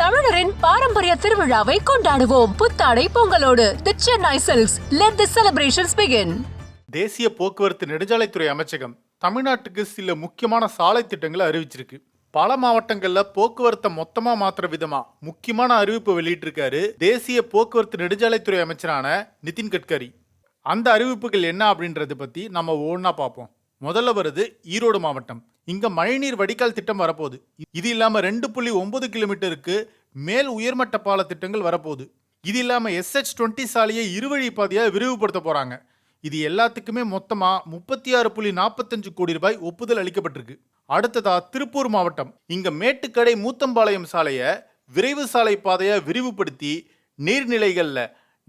தமிழரின் பாரம்பரிய திருவிழாவை கொண்டாடுவோம். புத்தாடை பொங்கலோடு the Chennai silks let the celebrations begin தேசிய போக்குவரத்து நெடுஞ்சாலைத்துறை அமைச்சகம் தமிழ்நாட்டுக்கு சில முக்கியமான சாலை திட்டங்களை அறிவிச்சிருக்கு. பல மாவட்டங்களில் போக்குவரத்தை மொத்தமாக மாத்துற விதமாக முக்கியமான அறிவிப்பு வெளியிட்டிருக்காரு தேசிய போக்குவரத்து நெடுஞ்சாலைத்துறை அமைச்சரான நிதின் கட்கரி. அந்த அறிவிப்புகள் என்ன அப்படின்றத பற்றி நம்ம ஒவ்வொன்றா பார்ப்போம். முதல்ல வருது ஈரோடு மாவட்டம். இங்கே மழைநீர் வடிகால் திட்டம் வரப்போகுது. இது இல்லாமல் ரெண்டு புள்ளி ஒன்பது கிலோமீட்டருக்கு மேல் உயர்மட்ட பால திட்டங்கள் வரப்போகுது. இது இல்லாமல் எஸ்ஹெச் டுவெண்ட்டி சாலையை இருவழி பாதையாக விரிவுபடுத்த போகிறாங்க இது எல்லாத்துக்குமே மொத்தமாக முப்பத்தி ஆறு புள்ளி நாற்பத்தஞ்சு கோடி ரூபாய் ஒப்புதல் அளிக்கப்பட்டிருக்கு. அடுத்ததா திருப்பூர் மாவட்டம். இங்கே மேட்டுக்கடை மூத்தம்பாளையம் சாலையை விரைவு சாலை பாதையை விரிவுபடுத்தி நீர்நிலைகளில்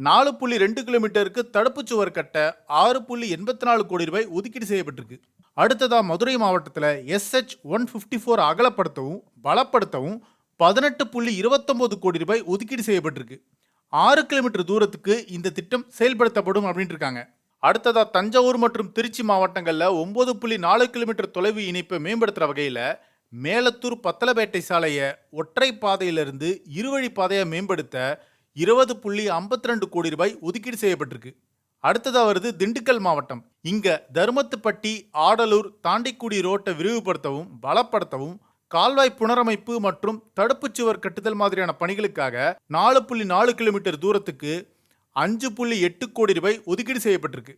நாலு புள்ளி ரெண்டு கிலோமீட்டருக்கு தடுப்புச் சுவர் கட்ட ஆறு புள்ளி எண்பத்தி நாலு கோடி ரூபாய் ஒதுக்கீடு செய்யப்பட்டிருக்கு. அடுத்ததாக மதுரை மாவட்டத்தில் எஸ்ஹெச் ஒன் ஃபிஃப்டி ஃபோர் அகலப்படுத்தவும் பலப்படுத்தவும் பதினெட்டு புள்ளி இருபத்தொம்போது கோடி ரூபாய் ஒதுக்கீடு செய்யப்பட்டிருக்கு. ஆறு கிலோமீட்டர் தூரத்துக்கு இந்த திட்டம் செயல்படுத்தப்படும் அப்படின்ட்டு இருக்காங்க. அடுத்ததாக தஞ்சாவூர் மற்றும் திருச்சி மாவட்டங்களில் ஒம்பது புள்ளி நாலு கிலோமீட்டர் தொலைவு இணைப்பை மேம்படுத்துகிற வகையில் மேலத்தூர் பத்தலப்பேட்டை சாலையை ஒற்றை பாதையிலிருந்து இருவழி பாதையை மேம்படுத்த இருபது புள்ளி ஐம்பத்தி ரெண்டு கோடி ரூபாய் ஒதுக்கீடு செய்யப்பட்டிருக்கு. அடுத்ததாக வருது திண்டுக்கல் மாவட்டம். இங்க தருமத்துப்பட்டி ஆடலூர் தாண்டிக்குடி ரோட்டை விரிவுபடுத்தவும் பலப்படுத்தவும் கால்வாய் புனரமைப்பு மற்றும் தடுப்புச் சுவர் கட்டுதல் மாதிரியான பணிகளுக்காக நாலு புள்ளி நாலு கிலோமீட்டர் தூரத்துக்கு அஞ்சு புள்ளி எட்டு கோடி ரூபாய் ஒதுக்கீடு செய்யப்பட்டிருக்கு.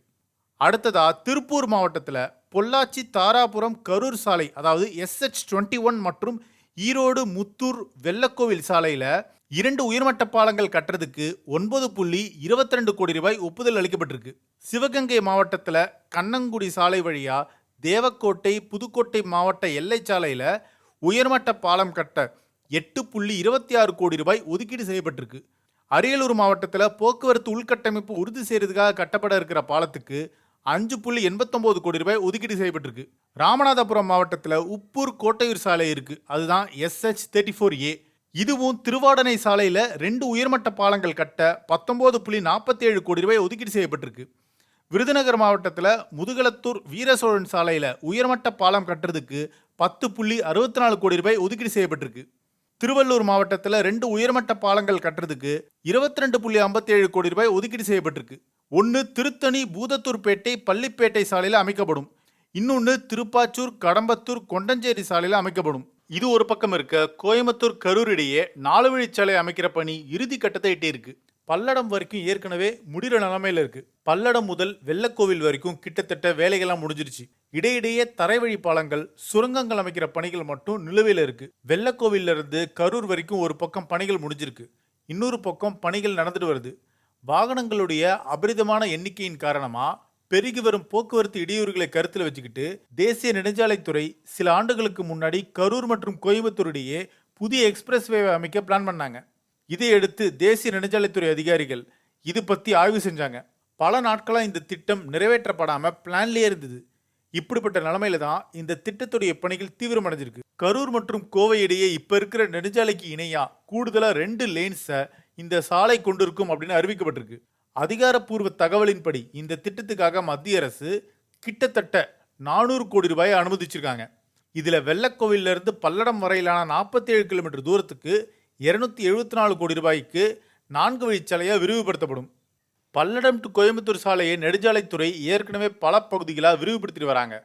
அடுத்ததா திருப்பூர் மாவட்டத்தில் பொள்ளாச்சி தாராபுரம் கரூர் சாலை அதாவது எஸ்ஹெச் டுவெண்ட்டி ஒன் மற்றும் ஈரோடு முத்தூர் வெள்ளக்கோவில் சாலையில் இரண்டு உயர்மட்ட பாலங்கள் கட்டுறதுக்கு ஒன்பது புள்ளி இருபத்தி ரெண்டு கோடி ரூபாய் ஒப்புதல் அளிக்கப்பட்டிருக்கு. சிவகங்கை மாவட்டத்தில் கண்ணங்குடி சாலை வழியாக தேவக்கோட்டை புதுக்கோட்டை மாவட்ட எல்லை சாலையில் உயர்மட்ட பாலம் கட்ட எட்டு புள்ளி இருபத்தி ஆறு கோடி ரூபாய் ஒதுக்கீடு செய்யப்பட்டிருக்கு. அரியலூர் மாவட்டத்தில் போக்குவரத்து உள்கட்டமைப்பு உறுதி செய்கிறதுக்காக கட்டப்பட இருக்கிற பாலத்துக்கு அஞ்சு புள்ளி எண்பத்தொம்போது கோடி ரூபாய் ஒதுக்கீடு செய்யப்பட்டிருக்கு. ராமநாதபுரம் மாவட்டத்தில் உப்பூர் கோட்டையூர் சாலை இருக்குது அதுதான் எஸ்ஹெச் தேர்ட்டி ஃபோர் ஏ இதுவும் திருவாடனை சாலையில் ரெண்டு உயர்மட்ட பாலங்கள் கட்ட பத்தொம்போது புள்ளி நாற்பத்தி ஏழு கோடி ரூபாய் ஒதுக்கீடு செய்யப்பட்டிருக்கு. விருதுநகர் மாவட்டத்தில் முதுகலத்தூர் வீரசோழன் சாலையில் உயர்மட்ட பாலம் கட்டுறதுக்கு பத்து புள்ளி அறுபத்தி நாலு கோடி ரூபாய் ஒதுக்கீடு செய்யப்பட்டிருக்கு. திருவள்ளூர் மாவட்டத்தில் ரெண்டு உயர்மட்ட பாலங்கள் கட்டுறதுக்கு இருபத்தி ரெண்டு புள்ளி ஐம்பத்தி ஏழு கோடி ரூபாய் ஒதுக்கீடு செய்யப்பட்டிருக்கு. ஒன்று திருத்தணி பூதத்தூர்பேட்டை பள்ளிப்பேட்டை சாலையில் அமைக்கப்படும். இன்னொன்று திருப்பாச்சூர் கடம்பத்தூர் கொண்டஞ்சேரி சாலையில் அமைக்கப்படும். இது ஒரு பக்கம் இருக்க கோயம்புத்தூர் கரூர் இடையே நாலு வழிச்சாலை அமைக்கிற பணி இறுதி கட்டத்தை எட்டியிருக்கு. பல்லடம் வரைக்கும் ஏற்கனவே முடிகிற நிலமையில இருக்கு. பல்லடம் முதல் வெள்ளக்கோவில் வரைக்கும் கிட்டத்தட்ட வேலைகள்லாம் முடிஞ்சிருச்சு. இடையிடையே தரைவழி பாலங்கள் சுரங்கங்கள் அமைக்கிற பணிகள் மட்டும் நிலுவையில் இருக்கு. வெள்ளக்கோவில்ல இருந்து கரூர் வரைக்கும் ஒரு பக்கம் பணிகள் முடிஞ்சிருக்கு. இன்னொரு பக்கம் பணிகள் நடந்துட்டு வருது. வாகனங்களுடைய அபரிதமான எண்ணிக்கையின் காரணமாக பெருகி வரும் போக்குவரத்து இடையூறுகளை கருத்தில் வச்சுக்கிட்டு தேசிய நெடுஞ்சாலைத்துறை சில ஆண்டுகளுக்கு முன்னாடி கரூர் மற்றும் கோயம்புத்தூர் இடையே புதிய எக்ஸ்பிரஸ்வேவை அமைக்க பிளான் பண்ணாங்க. இதையடுத்து தேசிய நெடுஞ்சாலைத்துறை அதிகாரிகள் இது பற்றி ஆய்வு செஞ்சாங்க. பல நாட்களாக இந்த திட்டம் நிறைவேற்றப்படாமல் பிளான்லேயே இருந்தது. இப்படிப்பட்ட நிலமையில தான் இந்த திட்டத்துடைய பணிகள் தீவிரமடைஞ்சிருக்கு. கரூர் மற்றும் கோவை இடையே இப்போ இருக்கிற நெடுஞ்சாலைக்கு இணையாக கூடுதலாக ரெண்டு லேன்ஸை இந்த சாலை கொண்டிருக்கும் அப்படின்னு அறிவிக்கப்பட்டிருக்கு. அதிகாரப்பூர்வ தகவலின்படி இந்த திட்டத்துக்காக மத்திய அரசு கிட்டத்தட்ட நானூறு கோடி ரூபாயை அனுமதிச்சிருக்காங்க. இதில் வெள்ளக்கோவிலிருந்து பல்லடம் வரையிலான நாற்பத்தி ஏழு கிலோமீட்டர் தூரத்துக்கு இருநூத்தி எழுபத்தி நாலு கோடி ரூபாய்க்கு நான்கு வழிச்சாலையாக விரிவுபடுத்தப்படும். பல்லடம் டு கோயம்புத்தூர் சாலையை நெடுஞ்சாலைத்துறை ஏற்கனவே பல பகுதிகளாக விரிவுபடுத்திட்டு வராங்க.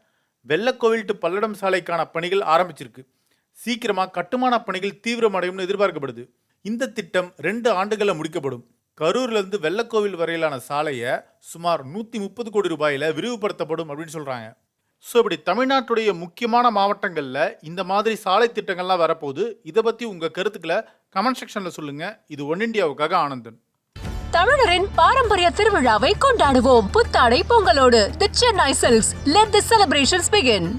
வெள்ளக்கோவில் டு பல்லடம் சாலைக்கான பணிகள் ஆரம்பிச்சிருக்கு. சீக்கிரமாக கட்டுமான பணிகள் தீவிரமடையும்னு எதிர்பார்க்கப்படுது. இந்த திட்டம் ரெண்டு ஆண்டுகளில் முடிக்கப்படும். கரூர்லேருந்து வெள்ளக்கோவில் வரையிலான சாலையை சுமார் நூற்றி முப்பது கோடி ரூபாயில் விரிவுபடுத்தப்படும் அப்படின்னு சொல்கிறாங்க ஸோ இப்படி தமிழ்நாட்டுடைய முக்கியமான மாவட்டங்களில் இந்த மாதிரி சாலை திட்டங்கள்லாம் வரப்போகுது. இதை பற்றி உங்கள் கருத்துக்களை கமெண்ட் செக்ஷனில் சொல்லுங்கள் இது ஒன் இந்தியாவுக்காக ஆனந்தன். தமிழரின் பாரம்பரிய திருவிழாவை கொண்டாடுவோம். புத்தாடை பொங்கலோடு. The Chennai silks let the celebrations begin